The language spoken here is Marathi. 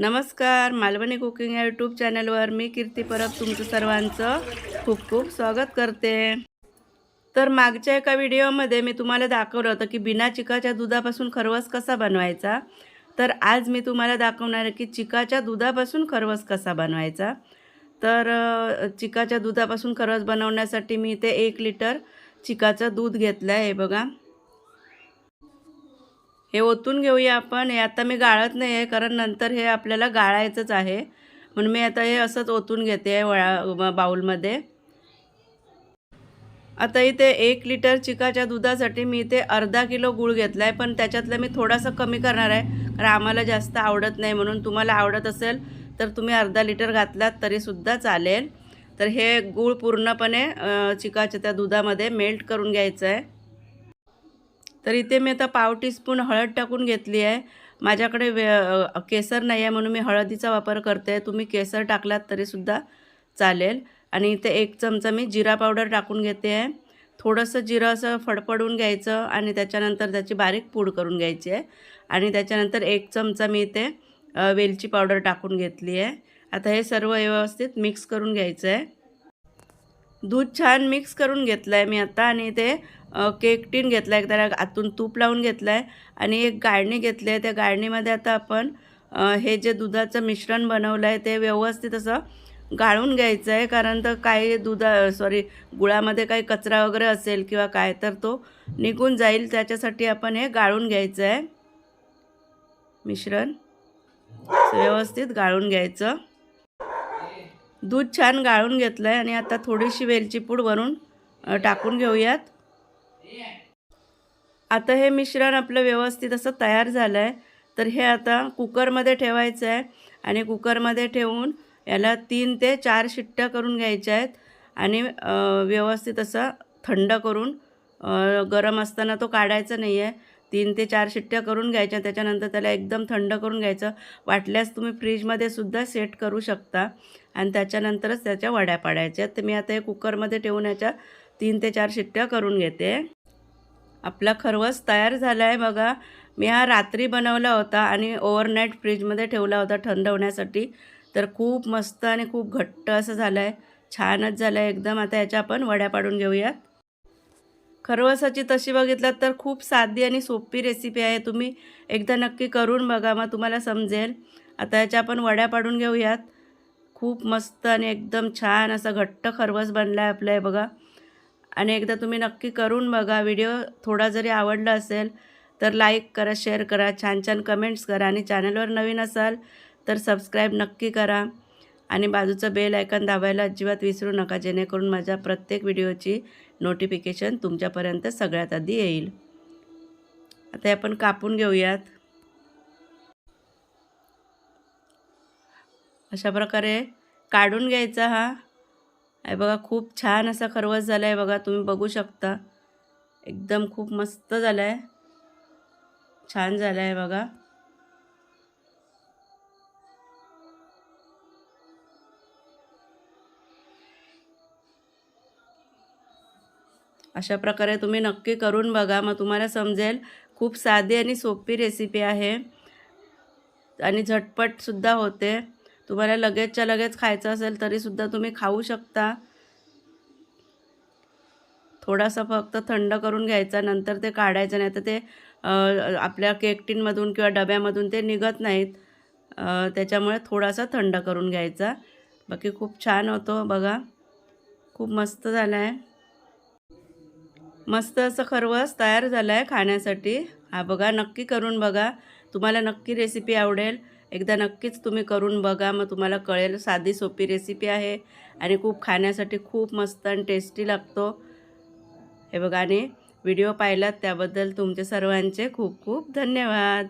नमस्कार मालवणी कुकिंग या यूट्यूब चॅनलवर मी कीर्ती परब तुमचं सर्वांचं खूप खूप स्वागत करते. तर मागच्या एका व्हिडिओमध्ये मी तुम्हाला दाखवलं होतं की बिना चिकाच्या दुधापासून खरवस कसा बनवायचा? तर आज मी तुम्हाला दाखवणार आहे की चिकाच्या दुधापासून खरवस कसा बनवायचा? तर चिकाच्या दुधापासून खरवस बनवण्यासाठी मी इथे एक लिटर चिकाचं दूध घेतलं आहे बघा. हे ओतून घेऊया आपण. हे आता मी गाळत नाही आहे कारण नंतर हे आपल्याला गाळायचंच आहे. म्हणून मी आता हे असंच ओतून घेते आहे वळा बाऊलमध्ये. आता इथे एक लिटर चिकाच्या दुधासाठी मी इथे अर्धा किलो गूळ घेतला आहे पण त्याच्यातलं मी थोडासा कमी करणार आहे कारण आम्हाला जास्त आवडत नाही. म्हणून तुम्हाला आवडत असेल तर तुम्ही अर्धा लिटर घातलात तरीसुद्धा चालेल. तर हे गूळ पूर्णपणे चिकाच्या त्या दुधामध्ये मेल्ट करून घ्यायचं आहे. तर इथे मी आता पाव टीस्पून हळद टाकून घेतली आहे. माझ्याकडे वे केसर नाही आहे म्हणून मी हळदीचा वापर करते. तुम्ही केसर टाकलात तरीसुद्धा चालेल. आणि इथे एक चमचा मी जिरा पावडर टाकून घेते आहे. थोडंसं जिरं असं फडफडून घ्यायचं आणि त्याच्यानंतर त्याची बारीक पूड करून घ्यायची आहे. आणि त्याच्यानंतर एक चमचा मी इथे वेलची पावडर टाकून घेतली आहे. आता हे सर्व व्यवस्थित मिक्स करून घ्यायचं आहे. दूध छान मिक्स करून घेतलं आहे मी आता आणि ते केक टीन घेतला आहे त्याला आतून तूप लावून घेतलं आहे आणि एक गाळणी घेतली आहे त्या गाळणीमध्ये आता आपण हे जे दुधाचं मिश्रण बनवलं आहे ते व्यवस्थित असं गाळून घ्यायचं आहे कारण तर काही दुधा सॉरी गुळामध्ये काही कचरा वगैरे असेल किंवा काय तर तो निघून जाईल. त्याच्यासाठी आपण हे गाळून घ्यायचं आहे मिश्रण व्यवस्थित गाळून घ्यायचं. दूध छान गाळून घेतलं आहे आणि आता थोडीशी वेलची पूड वरून टाकून घेऊयात. आता हे मिश्रण आपलं व्यवस्थित असं तयार झालं आहे तर हे आता कुकरमध्ये ठेवायचं आहे आणि कुकरमध्ये ठेवून याला तीन ते चार शिट्ट्या करून घ्यायच्या आहेत आणि व्यवस्थित असं थंड करून गरम असताना तो काढायचा नाही आहे तीन ते चार शिट्ट्या करून घ्यायच्या त्याच्यानंतर त्याला एकदम थंड करून घ्यायचं. वाटल्यास तुम्ही फ्रीजमध्ये सुद्धा सेट करू शकता आणि त्याच्यानंतरच त्याच्या वड्या पाडायच्या. तर मी आता हे कुकरमध्ये ठेवून याच्या तीन ते चार शिट्ट्या करून घेते. आपला खरवस तयार झाला आहे बघा. मी हा रात्री बनवला होता आणि ओव्हरनाईट फ्रीजमध्ये ठेवला होता थंड होण्यासाठी. तर खूप मस्त आणि खूप घट्ट असं झालं आहे छानच झालं आहे एकदम आता याच्या आपण वड्या पाडून घेऊयात. खरवसाची तशी बघितलात तर खूप साधी आणि सोपी रेसिपी आहे. तुम्ही एकदा नक्की करून बघा मग तुम्हाला समजेल. आता याच्या आपण वड्या पाडून घेऊयात. खूप मस्त आणि एकदम छान असा घट्ट खरवस बनला आहे आपलं हे बघा. आणि एकदा तुम्ही नक्की करून बघा व्हिडिओ थोडा जरी आवडला असेल तर लाईक करा शेअर करा छान छान कमेंट्स करा आणि चॅनलवर नवीन असाल तर सबस्क्राईब नक्की करा. आणि बाजूचं बेल आयकन दाबायला अजिबात विसरू नका जेणेकरून माझ्या प्रत्येक व्हिडिओची नोटिफिकेशन तुमच्यापर्यंत सगळ्यात आधी येईल. आता आपण कापून घेऊयात. अशा प्रकारे काढून घ्यायचा हा. आहे बघा खूप छान असा खरवस झाला आहे बघा तुम्ही बघू शकता. एकदम खूप मस्त झाला आहे छान झाला आहे बघा. अशा प्रकारे तुम्ही नक्की करून बघा. मग तुम्हाला समजेल खूप साधी आणि सोपी रेसिपी आहे. आणि झटपटसुद्धा होते. तुम्हाला लगेचच्या लगेच खायचं असेल तरीसुद्धा तुम्ही खाऊ शकता. थोडासा फक्त थंड करून घ्यायचा नंतर ते काढायचं नाही तर ते आपल्या केकटींमधून किंवा डब्यामधून ते निघत नाहीत. त्याच्यामुळे थोडासा थंड करून घ्यायचा. बाकी खूप छान होतो बघा. खूप मस्त झाला आहे मस्त असं खरवस तयार झालं आहे खाण्यासाठी. हा बघा नक्की करून बघा. तुम्हाला नक्की रेसिपी आवडेल. एकदा नक्कीच तुम्ही करून बघा. मग तुम्हाला कळेल साधी सोपी रेसिपी आहे आणि खूप खाण्यासाठी खूप मस्त आणि टेस्टी लागतो. हे बघा आणि व्हिडिओ पाहिलात त्याबद्दल तुमचे सर्वांचे खूप खूप धन्यवाद.